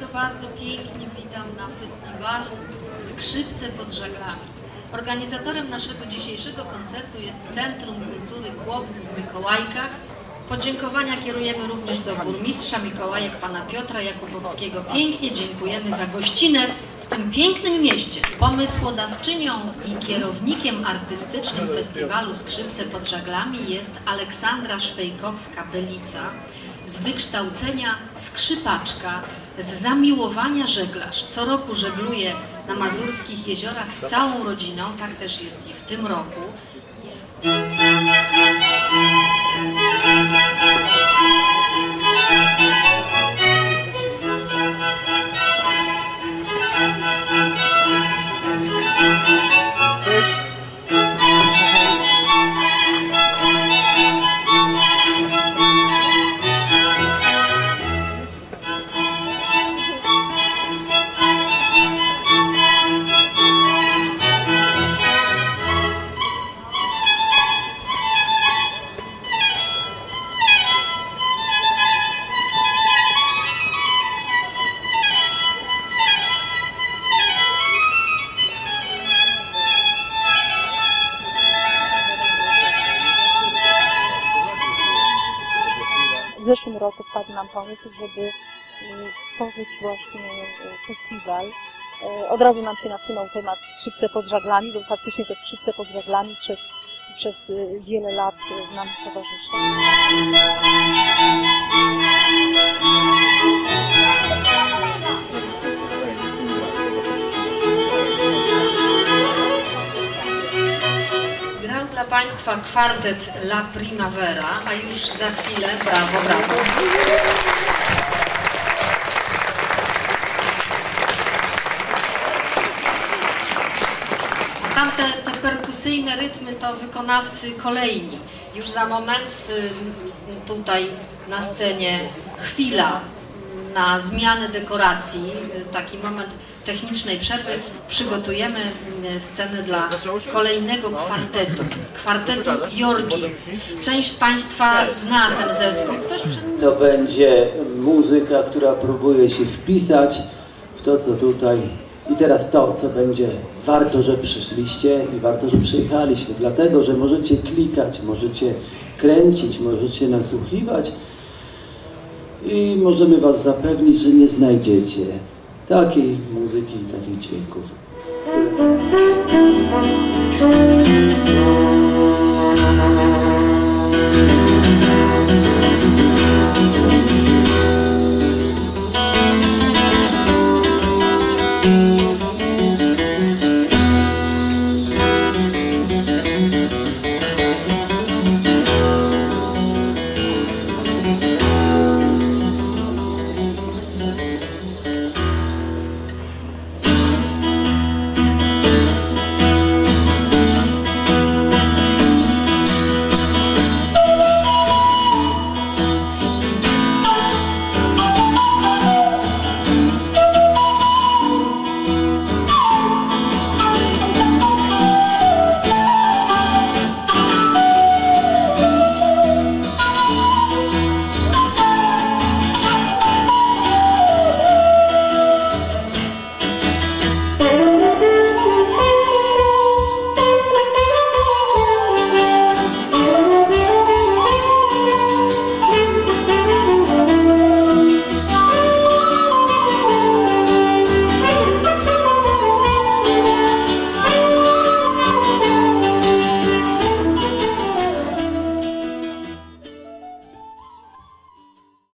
bardzo, bardzo pięknie witam na festiwalu Skrzypce pod żaglami. Organizatorem naszego dzisiejszego koncertu jest Centrum Kultury Chłopów w Mikołajkach. Podziękowania kierujemy również do burmistrza Mikołajek, pana Piotra Jakubowskiego. Pięknie dziękujemy za gościnę w tym pięknym mieście. Pomysłodawczynią i kierownikiem artystycznym festiwalu Skrzypce pod żaglami jest Aleksandra Szwejkowska-Belica z wykształcenia skrzypaczka, z zamiłowania żeglarz. Co roku żegluje na mazurskich jeziorach z całą rodziną, tak też jest i w tym roku. W zeszłym roku wpadł nam pomysł, żeby y, stworzyć właśnie y, festiwal. Y, Od razu nam się nasunął temat skrzypce pod żaglami, bo faktycznie te skrzypce pod żaglami przez, przez y, wiele lat nam towarzyszą. Dla Państwa kwartet La Primavera, a już za chwilę, brawo, brawo. Tamte te perkusyjne rytmy to wykonawcy kolejni. Już za moment y, tutaj na scenie chwila na zmianę dekoracji, taki moment technicznej przerwy. Przygotujemy y, scenę dla kolejnego kwartetu, kwartetu Jorgi. Część z Państwa zna ten zespół. Ktoś przed To będzie muzyka, która próbuje się wpisać w to, co tutaj. I teraz to, co będzie warto, że przyszliście i warto, że przyjechaliśmy, dlatego, że możecie klikać, możecie kręcić, możecie nasłuchiwać i możemy Was zapewnić, że nie znajdziecie takiej muzyki i takich dźwięków.